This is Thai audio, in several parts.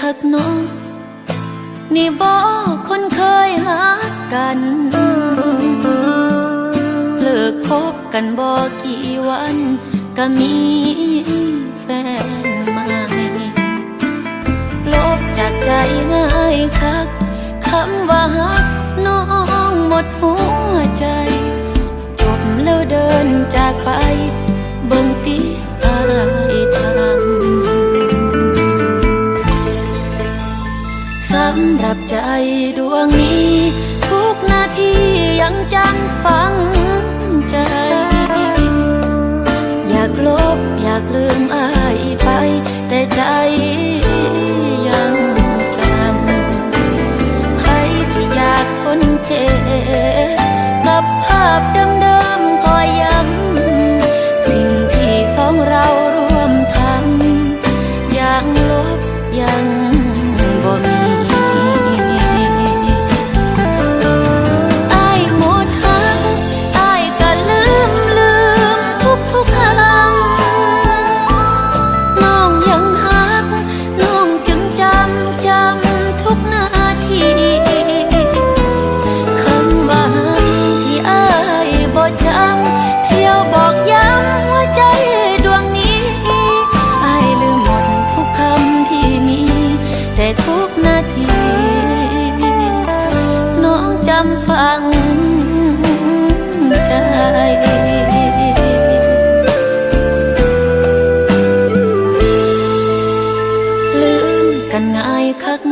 คักน้องนี่บอกคนเคยหักกันเลิกคบกันบ่กี่วันก็มีแฟนใหม่ลบจากใจง่ายคักคำว่าหักน้องหมดหัวำสำหรับใจดวงนี้ ทุกนาทียังจังฟัง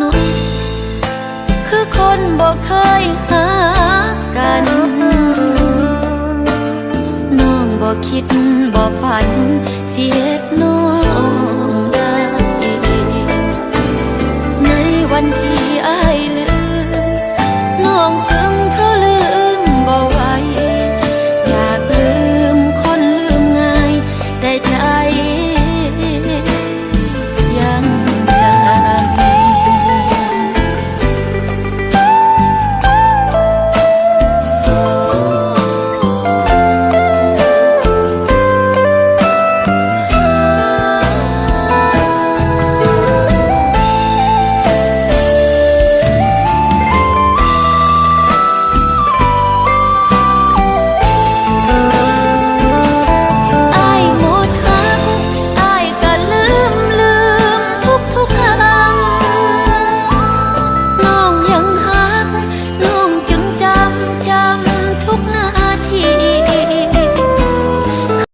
น้อยคือคนบอกเคยหากันน้องบอกคิดบอกฝันเสียดน้อง